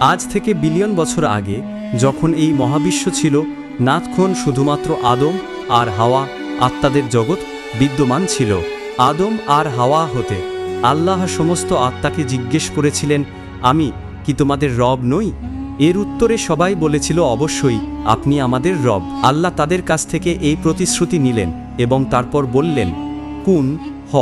আজ থেকে বিলিয়ন বছর আগে যখন এই মহাবিশ্ব ছিল, নাথক্ষণ শুধুমাত্র আদম আর হাওয়া আত্মাদের জগৎ বিদ্যমান ছিল। আদম আর হাওয়া হতে আল্লাহ সমস্ত আত্মাকে জিজ্ঞেস করেছিলেন, আমি কি তোমাদের রব নই? এর উত্তরে সবাই বলেছিল, অবশ্যই, আপনি আমাদের রব। আল্লাহ তাদের কাছ থেকে এই প্রতিশ্রুতি নিলেন এবং তারপর বললেন, কুন, হ,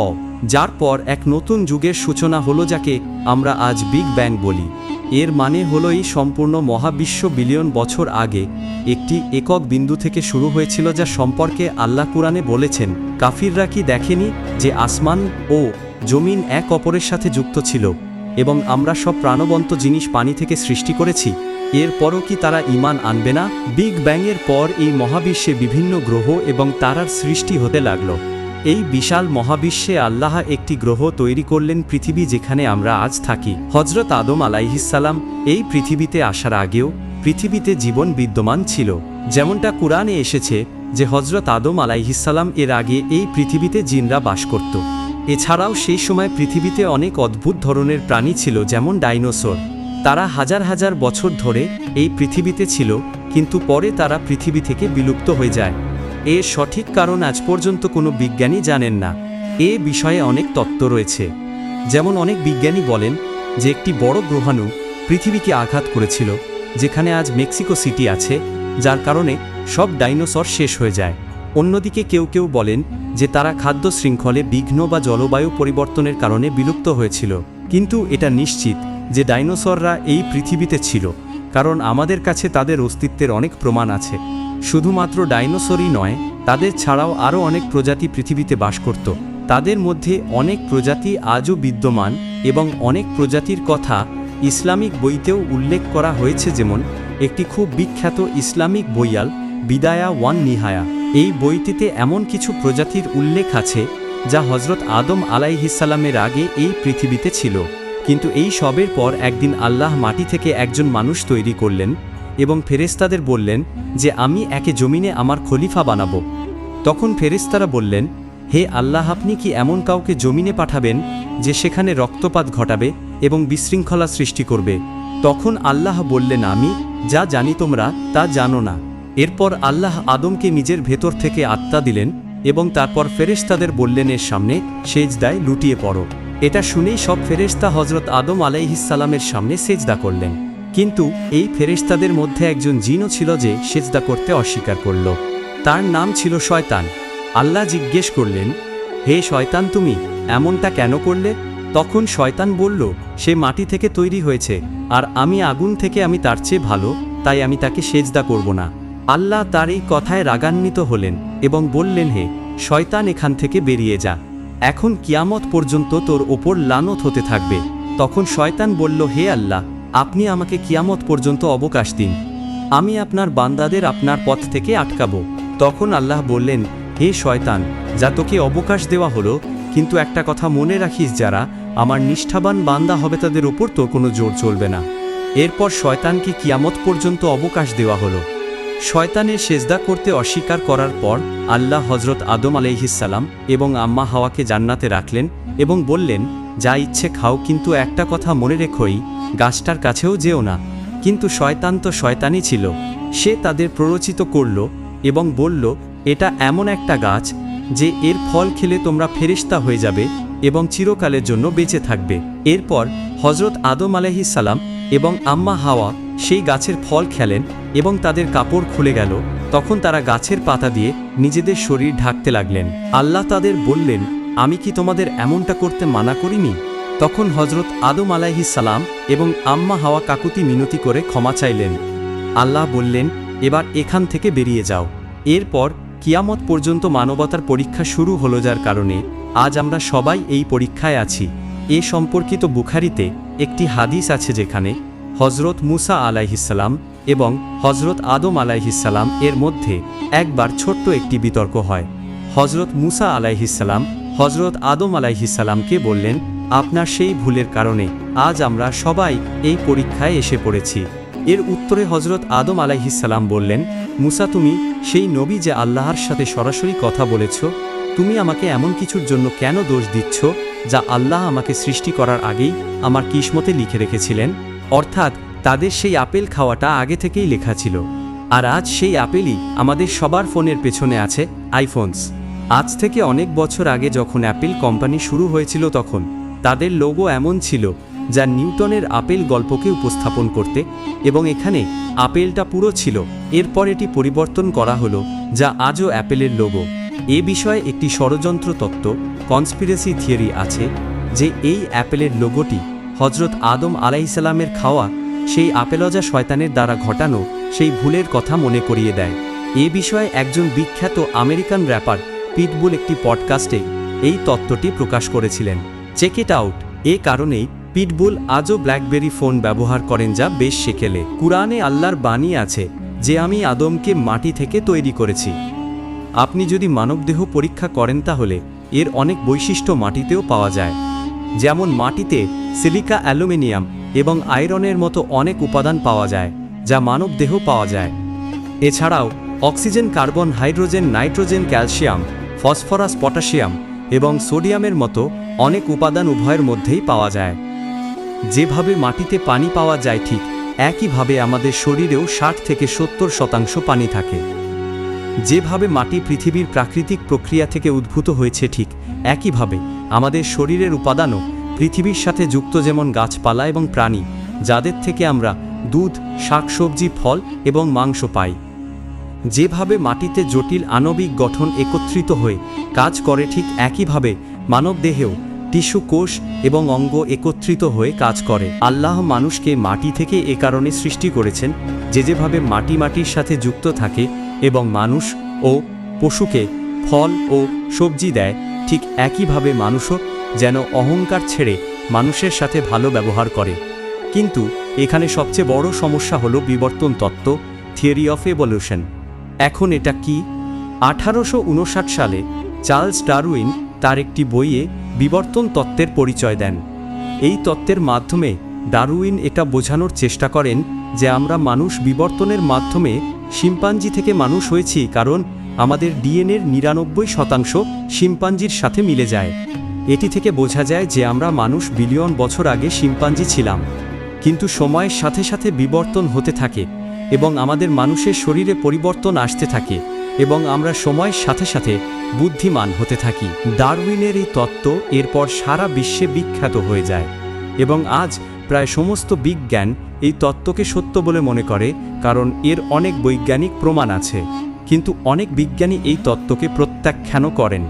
যার পর এক নতুন যুগের সূচনা হলো যাকে আমরা আজ বিগ ব্যাং বলি। এর মানে হলো এই সম্পূর্ণ মহাবিশ্ব বিলিয়ন বছর আগে একটি একক বিন্দু থেকে শুরু হয়েছিল যা সম্পর্কে আল্লাহ কুরআনে বলেছেন। কাফিররা কি দেখেনি যে আসমান ও জমিন এক অপরের সাথে যুক্ত ছিল এবং আমরা সব প্রাণবন্ত জিনিস পানি থেকে সৃষ্টি করেছি? এরপরও কি তারা ইমান আনবে না? বিগ ব্যাংয়ের পর এই মহাবিশ্বে বিভিন্ন গ্রহ এবং তারার সৃষ্টি হতে লাগল। এই বিশাল মহাবিশ্বে আল্লাহ একটি গ্রহ তৈরি করলেন পৃথিবী যেখানে আমরা আজ থাকি। হজরত আদম আলাইহিসাল্লাম এই পৃথিবীতে আসার আগেও পৃথিবীতে জীবন বিদ্যমান ছিল। যেমনটা কোরআনে এসেছে যে হজরত আদম আলাইহিসাল্লাম এর আগে এই পৃথিবীতে জিনরা বাস করত। এছাড়াও সেই সময় পৃথিবীতে অনেক অদ্ভুত ধরনের প্রাণী ছিল যেমন ডাইনোসর। তারা হাজার হাজার বছর ধরে এই পৃথিবীতে ছিল, কিন্তু পরে তারা পৃথিবী থেকে বিলুপ্ত হয়ে যায়। এর সঠিক কারণ আজ পর্যন্ত কোনো বিজ্ঞানী জানেন না। এ বিষয়ে অনেক তত্ত্ব রয়েছে। যেমন অনেক বিজ্ঞানী বলেন যে একটি বড় গ্রহাণু পৃথিবীকে আঘাত করেছিল, যেখানে আজ মেক্সিকো সিটি আছে, যার কারণে সব ডাইনোসর শেষ হয়ে যায়। অন্যদিকে কেউ কেউ বলেন যে তারা খাদ্য শৃঙ্খলে বিঘ্ন বা জলবায়ু পরিবর্তনের কারণে বিলুপ্ত হয়েছিল। কিন্তু এটা নিশ্চিত যে ডাইনোসররা এই পৃথিবীতে ছিল, কারণ আমাদের কাছে তাদের অস্তিত্বের অনেক প্রমাণ আছে। শুধুমাত্র ডাইনোসরই নয়, তাদের ছাড়াও আরও অনেক প্রজাতি পৃথিবীতে বাস করত। তাদের মধ্যে অনেক প্রজাতি আজও বিদ্যমান এবং অনেক প্রজাতির কথা ইসলামিক বইতেও উল্লেখ করা হয়েছে যেমন একটি খুব বিখ্যাত ইসলামিক বইয়াল বিদায়া ওয়ান নিহায়া। এই বইটিতে এমন কিছু প্রজাতির উল্লেখ আছে যা হজরত আদম আলাইহিসাল্লামের আগে এই পৃথিবীতে ছিল। কিন্তু এই সবের পর একদিন আল্লাহ মাটি থেকে একজন মানুষ তৈরি করলেন এবং ফেরেস্তাদের বললেন যে আমি একে জমিনে আমার খলিফা বানাবো। তখন ফেরেস্তারা বললেন, হে আল্লাহ, আপনি কি এমন কাউকে জমিনে পাঠাবেন যে সেখানে রক্তপাত ঘটাবে এবং বিশৃঙ্খলা সৃষ্টি করবে? তখন আল্লাহ বললেন, আমি যা জানি তোমরা তা জানো না। এরপর আল্লাহ আদমকে নিজের ভেতর থেকে আত্মা দিলেন এবং তারপর ফেরেশতাদের বললেন, এর সামনে সেজদায় লুটিয়ে পড়ো। এটা শুনেই সব ফেরেশতা হজরত আদম আলাইহিসালামের সামনে সেজদা করলেন। কিন্তু এই ফেরেশতাদের মধ্যে একজন জিনও ছিল যে সেজদা করতে অস্বীকার করল। তার নাম ছিল শয়তান। আল্লাহ জিজ্ঞেস করলেন, হে শয়তান, তুমি এমনটা কেন করলে? তখন শয়তান বলল, সে মাটি থেকে তৈরি হয়েছে, আর আমি আগুন থেকে আমি তার চেয়ে ভালো, তাই আমি তাকে সেজদা করব না। আল্লাহ তার এই কথায় রাগান্বিত হলেন এবং বললেন, হে শয়তান, এখান থেকে বেরিয়ে যা। এখন কিয়ামত পর্যন্ত তোর ওপর লানত হতে থাকবে। তখন শয়তান বলল, হে আল্লাহ আপনি আমাকে কিয়ামত পর্যন্ত অবকাশ দিন। আমি আপনার বান্দাদের আপনার পথ থেকে আটকাবো। তখন আল্লাহ বললেন, হে শয়তান, যা তোকে অবকাশ দেওয়া হলো, কিন্তু একটা কথা মনে রাখিস যারা, আমার নিষ্ঠাবান বান্দা হবে তাদের উপর তো কোনো জোর চলবে না। এরপর শয়তানকে কিয়ামত পর্যন্ত অবকাশ দেওয়া হলো। শয়তানের সেজদা করতে অস্বীকার করার পর আল্লাহ হজরত আদম আলাইহিসাল্লাম এবং আম্মা হাওয়াকে জান্নাতে রাখলেন এবং বললেন, যা ইচ্ছে খাও, কিন্তু একটা কথা মনে রেখোই গাছটার কাছেও যেও না। কিন্তু শয়তান তো শয়তানই ছিল। সে তাদের প্ররোচিত করল এবং বলল, এটা এমন একটা গাছ যে এর ফল খেলে তোমরা ফেরিস্তা হয়ে যাবে এবং চিরকালের জন্য বেঁচে থাকবে। এরপর হজরত আদম আলাইহিসাল্লাম এবং আম্মা হাওয়া সেই গাছের ফল খেলেন এবং তাদের কাপড় খুলে গেল। তখন তারা গাছের পাতা দিয়ে নিজেদের শরীর ঢাকতে লাগলেন। আল্লাহ তাদের বললেন, আমি কি তোমাদের এমনটা করতে মানা করিনি? তখন হজরত আদম সালাম এবং আম্মা হাওয়া কাকুতি মিনতি করে ক্ষমা চাইলেন। আল্লাহ বললেন, এবার এখান থেকে বেরিয়ে যাও। এরপর কিয়ামত পর্যন্ত মানবতার পরীক্ষা শুরু হলো যার কারণে আজ আমরা সবাই এই পরীক্ষায় আছি। এ সম্পর্কিত বুখারিতে একটি হাদিস আছে যেখানে হজরত মুসা আলাইহিসাল্লাম এবং হজরত আদম আলাইহিসাল্লাম এর মধ্যে একবার ছোট্ট একটি বিতর্ক হয়। হজরত মুসা আলাইহিসাল্লাম হজরত আদম আলাইহিসাল্লামকে বললেন আপনার সেই ভুলের কারণে আজ আমরা সবাই এই পরীক্ষায় এসে পড়েছি। এর উত্তরে হজরত আদম আলাইহিসাল্লাম বললেন, মুসা, তুমি সেই নবী যে আল্লাহর সাথে সরাসরি কথা বলেছ, তুমি আমাকে এমন কিছুর জন্য কেন দোষ দিচ্ছ, যা আল্লাহ আমাকে সৃষ্টি করার আগেই আমার কিসমতে লিখে রেখেছিলেন? অর্থাৎ তাদের সেই আপেল খাওয়াটা আগে থেকেই লেখা ছিল। আর আজ সেই আপেলই আমাদের সবার ফোনের পেছনে আছে, আইফোনস। আজ থেকে অনেক বছর আগে যখন অ্যাপেল কোম্পানি শুরু হয়েছিল তখন তাদের লোগো এমন ছিল যা নিউটনের আপেল গল্পকে উপস্থাপন করতে এবং এখানে আপেলটা পুরো ছিল। এরপর এটি পরিবর্তন করা হলো, যা আজও অ্যাপেলের লোগো এ বিষয়ে একটি ষড়যন্ত্র তত্ত্ব কনস্পিরেসি থিওরি আছে, যে এই অ্যাপেলের লোগোটি হজরত আদম আলাইসাল্লামের খাওয়া, সেই আপেলজা শয়তানের দ্বারা ঘটানো, সেই ভুলের কথা মনে করিয়ে দেয়। এ বিষয়ে একজন বিখ্যাত আমেরিকান র্যাপার পিটবুল একটি পডকাস্টে এই তত্ত্বটি প্রকাশ করেছিলেন। চেক ইট আউট এ কারণেই পিটবুল আজও ব্ল্যাকবেরি ফোন ব্যবহার করেন যা বেশ শেখেলে কুরআনে আল্লাহর বাণী আছে যে আমি আদমকে মাটি থেকে তৈরি করেছি। আপনি যদি মানবদেহ পরীক্ষা করেন তাহলে এর অনেক বৈশিষ্ট্য মাটিতেও পাওয়া যায়। যেমন মাটিতে সিলিকা অ্যালুমিনিয়াম এবং আয়রনের মতো অনেক উপাদান পাওয়া যায়, যা মানবদেহ পাওয়া যায়। এছাড়াও oxygen, carbon, hydrogen, nitrogen, calcium, phosphorus, potassium এবং সোডিয়ামের মতো অনেক উপাদান উভয়ের মধ্যেই পাওয়া যায়। যেভাবে মাটিতে পানি পাওয়া যায় ঠিক একইভাবে আমাদের শরীরেও ষাট থেকে সত্তর শতাংশ পানি থাকে। যেভাবে মাটি পৃথিবীর প্রাকৃতিক প্রক্রিয়া থেকে উদ্ভূত হয়েছে ঠিক একইভাবে আমাদের শরীরের উপাদানও পৃথিবীর সাথে যুক্ত যেমন গাছপালা এবং প্রাণী, যাদের থেকে আমরা দুধ শাকসবজি ফল এবং মাংস পাই। যেভাবে মাটিতে জটিল আণবিক গঠন একত্রিত হয়ে কাজ করে ঠিক একইভাবে মানবদেহেও টিস্যু কোষ এবং অঙ্গ একত্রিত হয়ে কাজ করে। আল্লাহ মানুষকে মাটি থেকে এ কারণে সৃষ্টি করেছেন যে যেভাবে মাটি মাটির সাথে যুক্ত থাকে এবং মানুষ ও পশুকে ফল ও সবজি দেয়, ঠিক একইভাবে মানুষও যেন অহংকার ছেড়ে মানুষের সাথে ভালো ব্যবহার করে। কিন্তু এখানে সবচেয়ে বড় সমস্যা হলো বিবর্তন তত্ত্ব, থিওরি অফ এভলিউশন। এখন এটা কি? আঠারোশো উনষাট সালে চার্লস ডারউইন তার একটি বইয়ে বিবর্তন তত্ত্বের পরিচয় দেন। এই তত্ত্বের মাধ্যমে ডারউইন এটা বোঝানোর চেষ্টা করেন যে আমরা মানুষ বিবর্তনের মাধ্যমে শিম্পাঞ্জি থেকে মানুষ হয়েছি কারণ আমাদের ডিএনএর নিরানব্বই শতাংশ শিম্পাঞ্জির সাথে মিলে যায়। এটি থেকে বোঝা যায় যে আমরা মানুষ বিলিয়ন বছর আগে শিম্পাঞ্জি ছিলাম। কিন্তু সময়ের সাথে সাথে বিবর্তন হতে থাকে এবং আমাদের মানুষের শরীরে পরিবর্তন আসতে থাকে। এবং আমরা সময়ের সাথে সাথে বুদ্ধিমান হতে থাকি। ডারউইনের এই তত্ত্ব এরপর সারা বিশ্বে বিখ্যাত হয়ে যায় এবং আজ প্রায় সমস্ত বিজ্ঞান এই তত্ত্বকে সত্য বলে মনে করে, কারণ এর অনেক বৈজ্ঞানিক প্রমাণ আছে। কিন্তু অনেক বিজ্ঞানী এই তত্ত্বকে প্রত্যাখ্যানও করেন।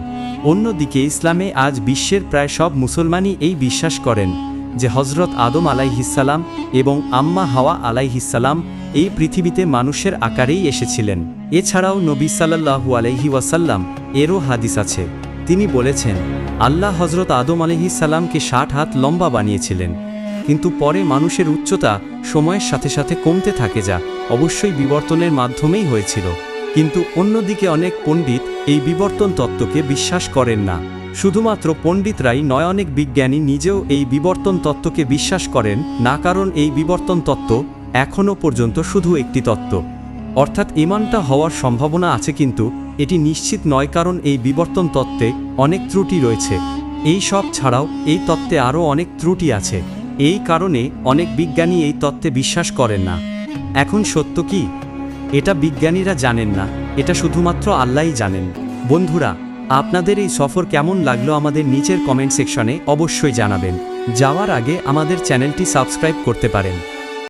অন্যদিকে ইসলামে আজ বিশ্বের প্রায় সব মুসলমানই এই বিশ্বাস করেন। যে হজরত আদম আলাইহিসাল্লাম এবং আম্মা হাওয়া আলাইহিসাল্লাম এই পৃথিবীতে মানুষের আকারেই এসেছিলেন। এছাড়াও নবী সাল্লাহু আলাইহি ওয়াসাল্লাম এরও হাদিস আছে। তিনি বলেছেন, আল্লাহ হজরত আদম আলহিসাল্লামকে ষাট হাত লম্বা বানিয়েছিলেন। কিন্তু পরে মানুষের উচ্চতা সময়ের সাথে সাথে কমতে থাকে যা অবশ্যই বিবর্তনের মাধ্যমেই হয়েছিল। কিন্তু অন্যদিকে অনেক পণ্ডিত এই বিবর্তন তত্ত্বকে বিশ্বাস করেন না। শুধুমাত্র পণ্ডিতরাই নয় অনেক বিজ্ঞানী নিজেও এই বিবর্তন তত্ত্বকে বিশ্বাস করেন, না কারণ এই বিবর্তন তত্ত্ব এখনও পর্যন্ত শুধু একটি তত্ত্ব। অর্থাৎ ইমানটা হওয়ার সম্ভাবনা আছে কিন্তু এটি নিশ্চিত নয় কারণ এই বিবর্তন তত্ত্বে অনেক ত্রুটি রয়েছে। এই সব ছাড়াও এই তত্ত্বে আরও অনেক ত্রুটি আছে। এই কারণে অনেক বিজ্ঞানী এই তত্ত্বে বিশ্বাস করেন না। এখন সত্য কি? এটা বিজ্ঞানীরা জানেন না। এটা শুধুমাত্র আল্লাহই জানেন। বন্ধুরা আপনাদের এই সফর কেমন লাগল আমাদের নিচের কমেন্ট সেকশনে অবশ্যই জানাবেন। যাওয়ার আগে আমাদের চ্যানেলটি সাবস্ক্রাইব করতে পারেন।